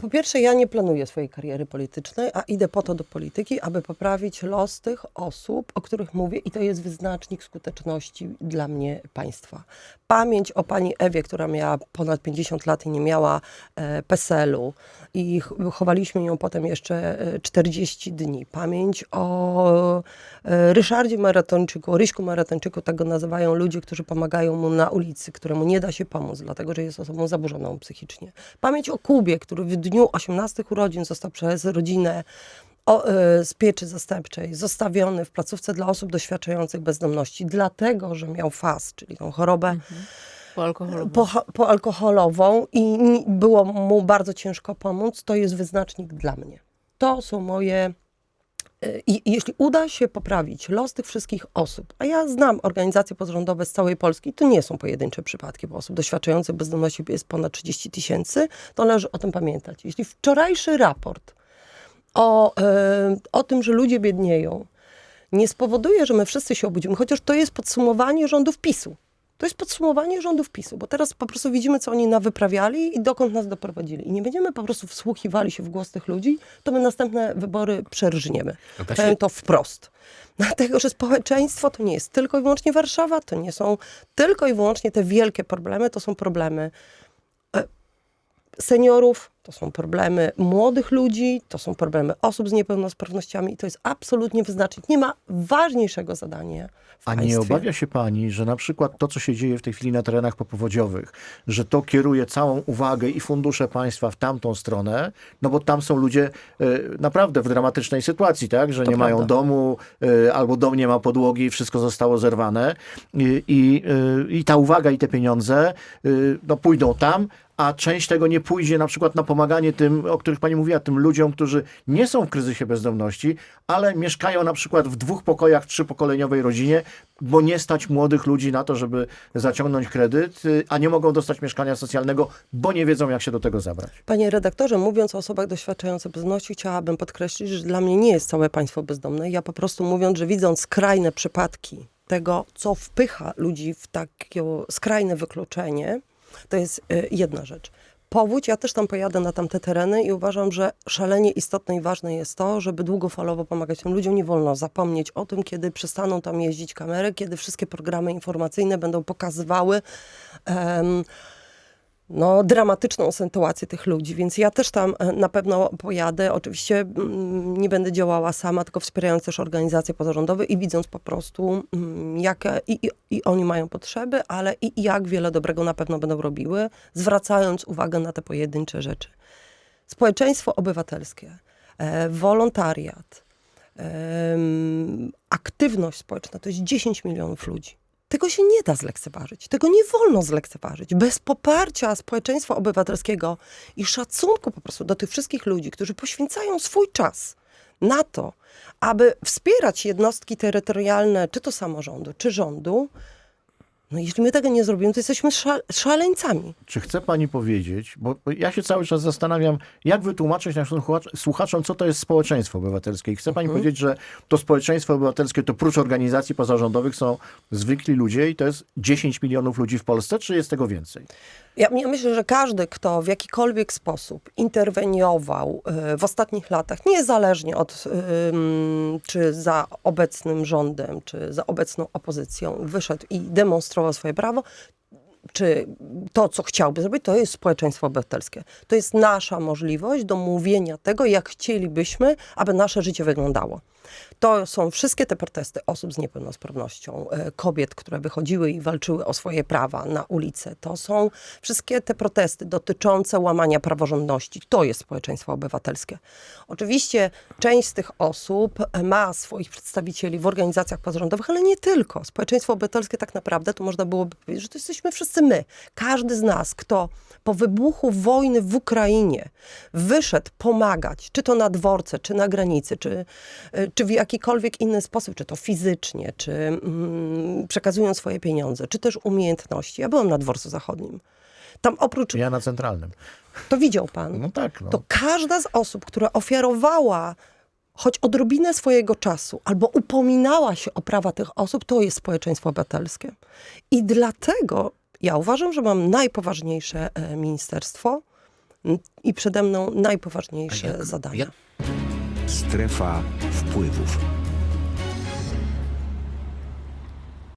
Po pierwsze, ja nie planuję swojej kariery politycznej, a idę po to do polityki, aby poprawić los tych osób, o których mówię, i to jest wyznacznik skuteczności dla mnie państwa. Pamięć o pani Ewie, która miała ponad 50 lat i nie miała e, PESEL-u, i ch- chowaliśmy ją potem jeszcze e, 40 dni. Pamięć o e, Ryszardzie Maratończyku, o Ryśku Maratończyku, tak go nazywają ludzie, którzy pomagają mu na ulicy, któremu nie da się pomóc, dlatego że jest osobą zaburzoną psychicznie. Pamięć o Kubie, który w dniu 18 urodzin został przez rodzinę o, e, z pieczy zastępczej zostawiony w placówce dla osób doświadczających bezdomności, dlatego że miał FAS, czyli tą chorobę alkoholu. po, poalkoholową i było mu bardzo ciężko pomóc, to jest wyznacznik dla mnie. To są moje. I jeśli uda się poprawić los tych wszystkich osób, a ja znam organizacje pozarządowe z całej Polski, to nie są pojedyncze przypadki, bo osób doświadczających bezdomności jest ponad 30 tysięcy, to należy o tym pamiętać. Jeśli wczorajszy raport o, y, o tym, że ludzie biednieją, nie spowoduje, że my wszyscy się obudzimy, chociaż to jest podsumowanie rządów PiSu. To jest podsumowanie rządów PiSu, bo teraz po prostu widzimy, co oni nawyprawiali i dokąd nas doprowadzili. I nie będziemy po prostu wsłuchiwali się w głos tych ludzi, to my następne wybory przerżniemy. Da się- to wprost. Dlatego, że społeczeństwo to nie jest tylko i wyłącznie Warszawa, to nie są tylko i wyłącznie te wielkie problemy, to są problemy e, seniorów, to są problemy młodych ludzi, to są problemy osób z niepełnosprawnościami i to jest absolutnie wyznacznik. Nie ma ważniejszego zadania w A państwie. nie obawia się pani, że na przykład to, co się dzieje w tej chwili na terenach popowodziowych, że to kieruje całą uwagę i fundusze państwa w tamtą stronę, no bo tam są ludzie e, naprawdę w dramatycznej sytuacji, tak? Że To nie mają prawda. domu, e, albo dom nie ma podłogi i wszystko zostało zerwane. I, e, i ta uwaga i te pieniądze e, no, pójdą tam, a część tego nie pójdzie na przykład na pomaganie tym, o których pani mówiła, tym ludziom, którzy nie są w kryzysie bezdomności, ale mieszkają na przykład w dwóch pokojach, trzypokoleniowej rodzinie, bo nie stać młodych ludzi na to, żeby zaciągnąć kredyt, a nie mogą dostać mieszkania socjalnego, bo nie wiedzą, jak się do tego zabrać. Panie redaktorze, mówiąc o osobach doświadczających bezdomności, chciałabym podkreślić, że dla mnie nie jest całe państwo bezdomne. Ja po prostu mówiąc, że widząc skrajne przypadki tego, co wpycha ludzi w takie skrajne wykluczenie, to jest y, jedna rzecz. Powódź, ja też tam pojadę na tamte tereny i uważam, że szalenie istotne i ważne jest to, żeby długofalowo pomagać tym ludziom. Nie wolno zapomnieć o tym, kiedy przestaną tam jeździć kamery, kiedy wszystkie programy informacyjne będą pokazywały em, no, dramatyczną sytuację tych ludzi, więc ja też tam e, na pewno pojadę. Oczywiście mm, nie będę działała sama, tylko wspierając też organizacje pozarządowe i widząc po prostu, mm, jakie i, i, i oni mają potrzeby, ale i, i jak wiele dobrego na pewno będą robiły, zwracając uwagę na te pojedyncze rzeczy. Społeczeństwo obywatelskie, e, wolontariat, em, aktywność społeczna to jest 10 milionów ludzi. Tego się nie da zlekceważyć. Tego nie wolno zlekceważyć. Bez poparcia społeczeństwa obywatelskiego i szacunku po prostu do tych wszystkich ludzi, którzy poświęcają swój czas na to, aby wspierać jednostki terytorialne, czy to samorządu, czy rządu, no jeśli my tego nie zrobimy, to jesteśmy szal- szaleńcami. Czy chce pani powiedzieć, bo ja się cały czas zastanawiam, jak wytłumaczyć naszym słuchacz- słuchaczom, co to jest społeczeństwo obywatelskie. I chce pani powiedzieć, że to społeczeństwo obywatelskie to prócz organizacji pozarządowych są zwykli ludzie i to jest 10 milionów ludzi w Polsce, czy jest tego więcej? Ja, ja myślę, że każdy, kto w jakikolwiek sposób interweniował y, w ostatnich latach, niezależnie od ym, czy za obecnym rządem, czy za obecną opozycją, wyszedł i demonstrował swoje prawo, czy to, co chciałby zrobić, to jest społeczeństwo obywatelskie. To jest nasza możliwość do mówienia tego, jak chcielibyśmy, aby nasze życie wyglądało. To są wszystkie te protesty osób z niepełnosprawnością, e, kobiet, które wychodziły i walczyły o swoje prawa na ulicę. To są wszystkie te protesty dotyczące łamania praworządności. To jest społeczeństwo obywatelskie. Oczywiście część z tych osób e, ma swoich przedstawicieli w organizacjach pozarządowych, ale nie tylko. Społeczeństwo obywatelskie tak naprawdę, to można byłoby powiedzieć, że to jesteśmy wszyscy my. Każdy z nas, kto po wybuchu wojny w Ukrainie wyszedł pomagać, czy to na dworce, czy na granicy, czy, y, czy w jakikolwiek inny sposób, czy to fizycznie, czy mm, przekazując swoje pieniądze, czy też umiejętności. Ja byłam na dworcu zachodnim. Tam oprócz, Ja na centralnym. to widział pan, No tak, no. to każda z osób, która ofiarowała choć odrobinę swojego czasu albo upominała się o prawa tych osób, to jest społeczeństwo obywatelskie. I dlatego ja uważam, że mam najpoważniejsze e, ministerstwo, I przede mną najpoważniejsze jak- zadania. jak- Strefa 回复